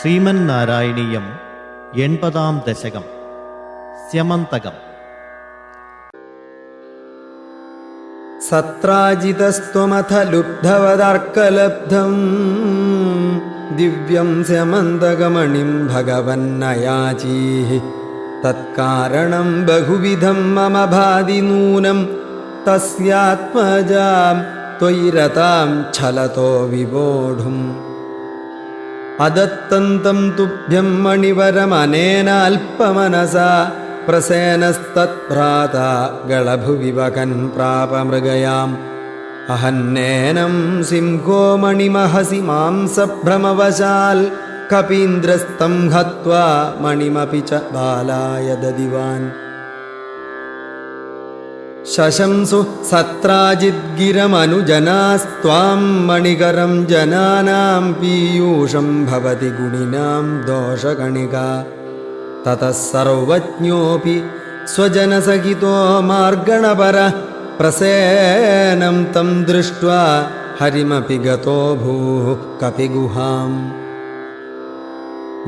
ശ്രീമൻ നാരായണീയം എൺപതാം ദശകം. സ്യമന്തകം. സത്രാജിതസ്ത്വമഥ ലുബ്ധവതർക്കലബ്ധം ദിവ്യം സ്യമന്തകമണിം ഭഗവന്നയാചീ തത്കാരണം ബഹുവിധം മമ ഭാതി നൂനം. തസ്യാത്മജാം ത്വയിരതാം ഛലതോ വിവോഢും. അദത്തന്തം തുഭ്യം മണിവരമനേനാൽപമനസാ പ്രസേനസ്തത്ഭ്രാത ഗളഭുവിവകൻ പ്രാപമൃഗയാം. അഹന്നേനം സിംഹോ മണിമഹസി മാംസഭ്രമവശാൽ കപീന്ദ്രസ്തം ഹത്വാ മണിമപി ച ബാലായ ദദിവാൻ शशंसु सत्राजिद्गिरमनुजनास्त्वां मणिकरं जनानां पीयूषं भवति गुणिनां दोषगणिका ततः सर्वज्ञोऽपि स्वजनसहितो मार्गणपरः प्रसेनं तं दृष्ट्वा हरिमपि गतो भूः कपिगुहाम्।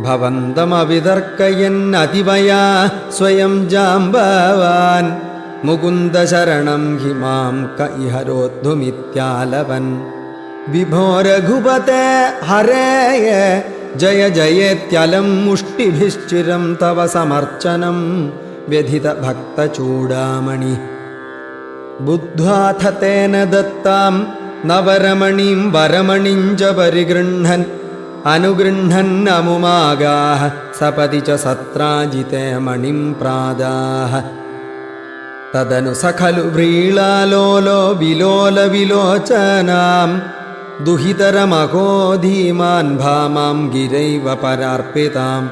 भवन्तमवितर्कयन्नतिवया स्वयं जाम्बवान् मुकुन्दशरणं हि मां क इह रोद्धुमित्यालवन् विभो रघुपते हरेय जय जयेत्यलं मुष्टिभिश्चिरं तव समर्चनं व्यधितभक्तचूडामणि बुद्ध्वाथ तेन दत्तां नवरमणिं वरमणिं च परिगृह्णन्। अनुगृह्णन्नमुमागाः सपदि च सत्राजिते मणिं प्रादाः। തദനു സഖലു വ്രീളാലോലോ വിലോല വിലോചനാം. ദുഹിതരമഹോ ധീമാൻ ഭാമാം ഗിരൈവ പരാർപ്പിതാം.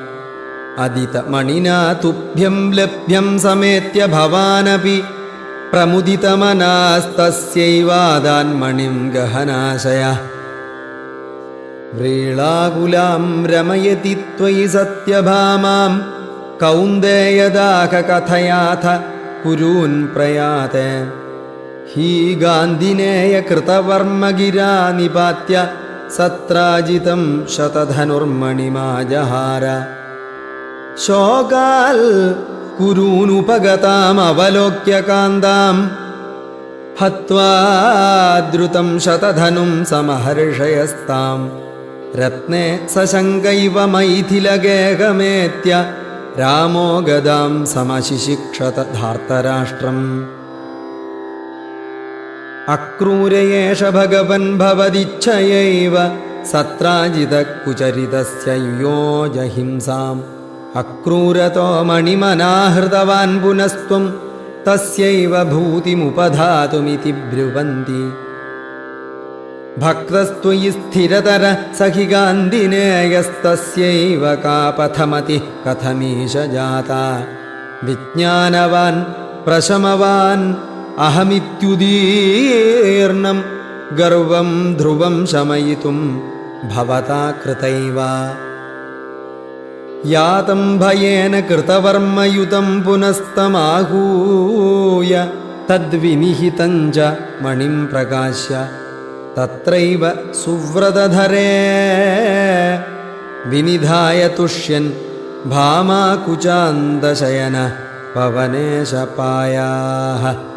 അദിതമണിനാ തുഭ്യം ലഭ്യം സമേത്യ ഭവാനപി. പ്രമുദിതമനാസ്തൈവാദാൻമണിം ഗഹനാശയ. വ്രീളാകുലാം രമയതി ത്വയി സത്യഭാമാം. കൗന്ദേയദാഹ കഥയാഥ കുരൂൻ പ്രയാത. ഹീ ഗാന്ധിനേയ കൃതവർമ്മഗിരാ നിപാത്യ സത്രാജിതം ശതധനുർമണിമാജഹാര. ശോകാൽ കുരൂനുപഗതാമവലോക്യ കാന്താം ഹത്വാദ്രുതം ശതധനും സമഹർഷയസ്താം. രത്നേ സശങ്കൈവ മൈഥിലഗേഹമേത്യ रामो गदां समशिशिक्षत धार्तराष्ट्रम्। अक्रूर एष भगवन् भवदिच्छयैव सत्राजितकुचरितस्य युयोजहिंसाम् अक्रूरतो मणिमनाहृतवान् पुनस्त्वं तस्यैव भूतिमुपधातुमिति ब्रुवन्ति। ഭക്തസ്ത്വയി സ്ഥിരതര സഹികാന്തിനേയസ്തൈവ കാപഥമതി കഥമീശ ജാത. വിജ്ഞാനവാൻ പ്രശമവാൻ അഹമിത്യുദീർണം ഗർവം ധ്രുവം ശമയിതും ഭവതാ കൃതൈവ. യാതം ഭയേന കൃതവർമ്മയുതം പുനസ്തമാഹൂയ തദ്വിനിഹിതം ച മണിം പ്രകാശ്യ. तत्रैव सुव्रतधरे। विनिधाय तुष्यन् भामाकुचान्दशयनपवने शपायाः